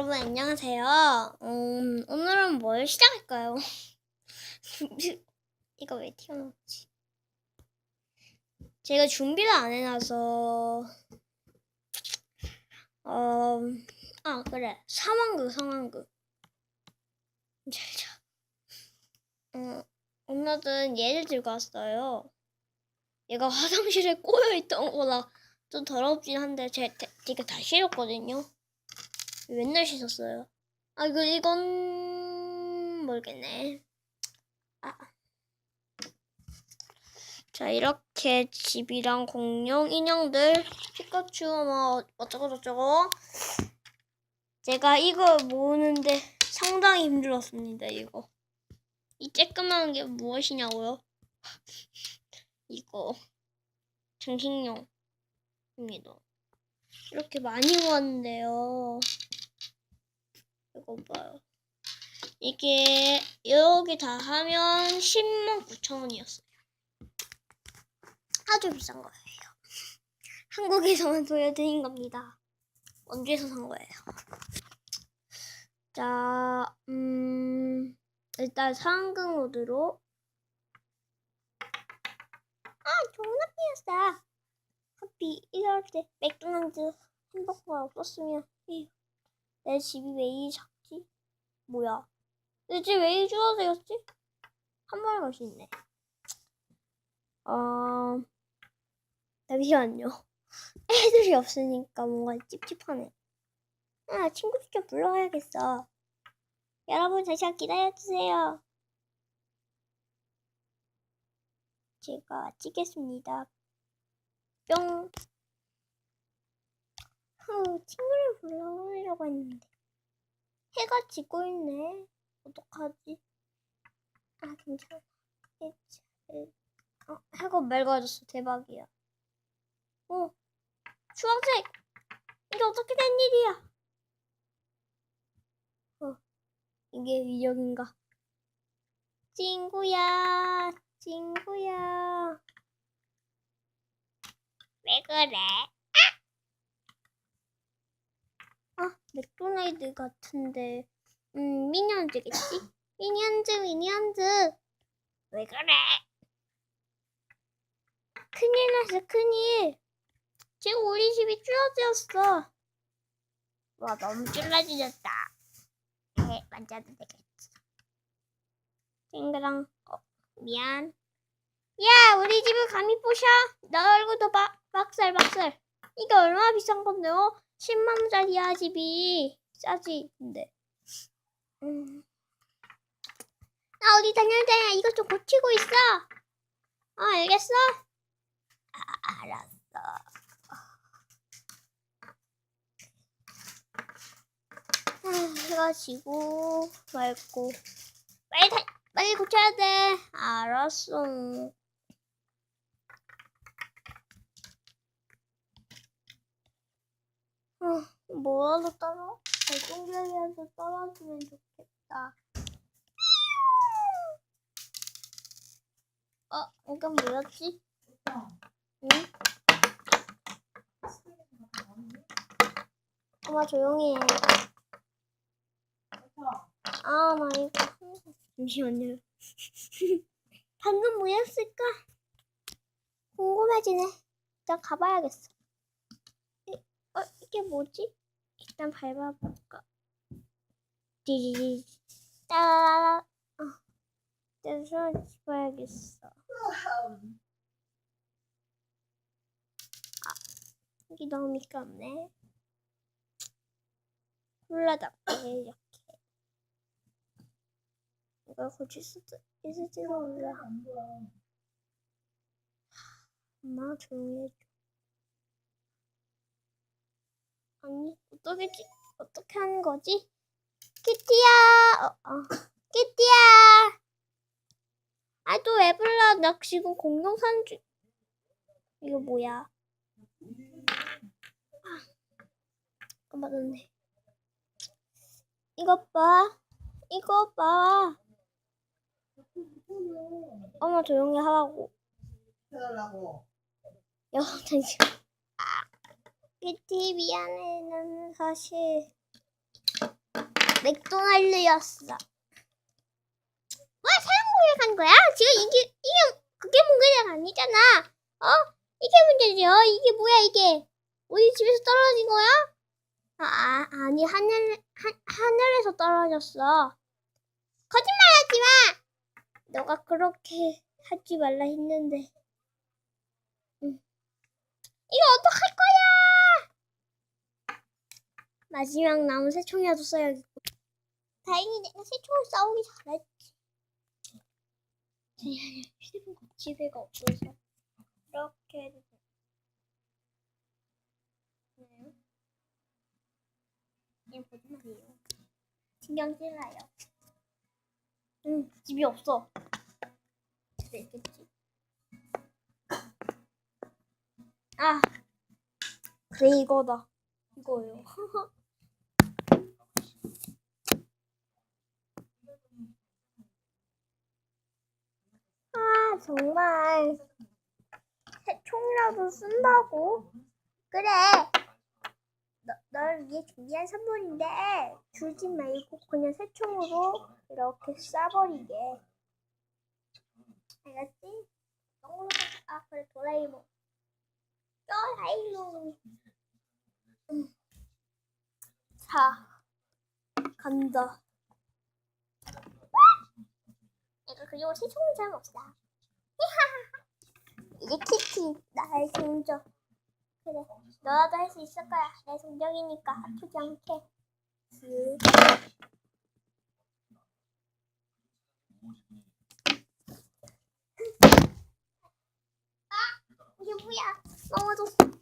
여러분 안녕하세요. 음, 오늘은 뭘 시작할까요? 이거 왜 튀어나왔지? 제가 준비를 안 해놔서 어, 아 그래 상황극 상황극 잘자 어, 오늘은 얘를 들고 왔어요. 얘가 화장실에 꼬여 있던 거라 좀 더럽긴 한데 제가 다 실었거든요. 맨날 씻었어요. 아, 이거, 이건, 모르겠네. 아. 자, 이렇게 집이랑 공룡 인형들, 피카츄, 뭐, 어쩌고저쩌고. 제가 이거 모으는데 상당히 힘들었습니다, 이거. 이 쬐끄만 게 무엇이냐고요? 이거. 장식용입니다. 이렇게 많이 모았는데요. 이거 봐요. 이게 여기 다 하면 10만 9천 원이었어요. 아주 비싼 거예요. 한국에서만 보여드린 겁니다. 원주에서 산 거예요. 자, 음, 일단 상황극 모드로. 아, 존나 피었어. 커피 이럴 때 맥도날드 햄버거가 없었으면 에휴, 내 집이 왜 이 작지? 뭐야? 내 집 왜 이 주워졌지? 한 번에 갈 수 있네. 어, 잠시만요. 애들이 없으니까 뭔가 찝찝하네. 아, 친구들 좀 불러와야겠어. 여러분 잠시만 기다려주세요. 제가 찍겠습니다. 뿅. 후, 친구를 불러오려고 했는데. 해가 지고 있네. 어떡하지? 아. 괜찮아. 어, 해가 맑아졌어. 대박이야. 어, 주황색! 이게 어떻게 된 일이야? 어, 이게 위력인가? 친구야, 친구야. 왜 그래? 아, 맥도날드 같은데. 음, 미니언즈겠지? 미니언즈, 미니언즈. 왜 그래? 큰일 났어, 큰일. 지금 우리 집이 쭈어졌어. 와, 너무 쫄라지졌다. 에, 만져도 되겠지. 땡그랑, 어, 미안. 야, 우리 집을 감히 부셔. 너 얼굴도 막, 막살, 막살. 이게 얼마나 비싼 건데요? 10만 원짜리야, 집이. 싸지, 근데. 음. 나 어디 다녀야 이것 좀 고치고 있어. 어, 알겠어? 아, 알았어. 아, 해가 지고, 맑고. 빨리 다, 빨리 고쳐야 돼. 알았어. 아, 뭐라도 따라? 발동기라도 떨어지면 좋겠다. 어, 이건 뭐였지? 응? 엄마 조용히 해. 아, 나 이거. 잠시만요. 방금 뭐였을까? 궁금해지네. 일단 가봐야겠어. 이, 어, 이게 뭐지? 일단 밟아볼까? 디디디. 따라라라. 어. 일단 손을 집어야겠어. 아, 여기 너무 미끄럽네. 콜라답게 이렇게. 이걸 고칠 수도 있을지도 몰라. 엄마 조용히 해줘. 아니 어떻게 지- 어떻게 하는 거지? 키티야, 어, 어. 키티야. 아또 왜 불러? 나 지금 공룡산 주. 이거 뭐야? 아, 맞았네. 이것 봐. 이거 봐. 엄마 조용히 하라고. 해달라고. 여, 잠시만. 미안해. 나는 사실 맥도날드였어. 뭐 사람 공격한 거야? 지금 이게 이게 그게 문제가 아니잖아. 어? 이게 문제죠. 이게 뭐야 이게? 우리 집에서 떨어진 거야? 아, 아 아니 하늘 하, 하늘에서 떨어졌어. 거짓말하지 마. 너가 그렇게 하지 말라 했는데. 응. 이거 어떡할 거야? 마지막 남은 새 총이라도 써야겠고. 다행히 내가 새 총을 싸우기 잘했지. 제 휴대폰 거치대가 없어서 이렇게 해도 거짓말이에요. 신경 쓰라요. 응, 집이 없어. 집에 있겠지. 아, 그래 이거다. 이거요. 아, 정말. 새 총이라도 쓴다고? 그래. 너, 널 위해 준비한 선물인데, 주지 말고 그냥 새 총으로 이렇게 쏴버리게. 알았지? 아, 그래, 도라에몽. 도라에몽. 음. 자, 간다. 내가 그리고 새총은 잘 없다. 이제 키키 나의 성적. 그래, 너라도 할 수 있을 거야. 내 성적이니까 아프지 않게. 그. 아, 이게 뭐야? 넘어졌어.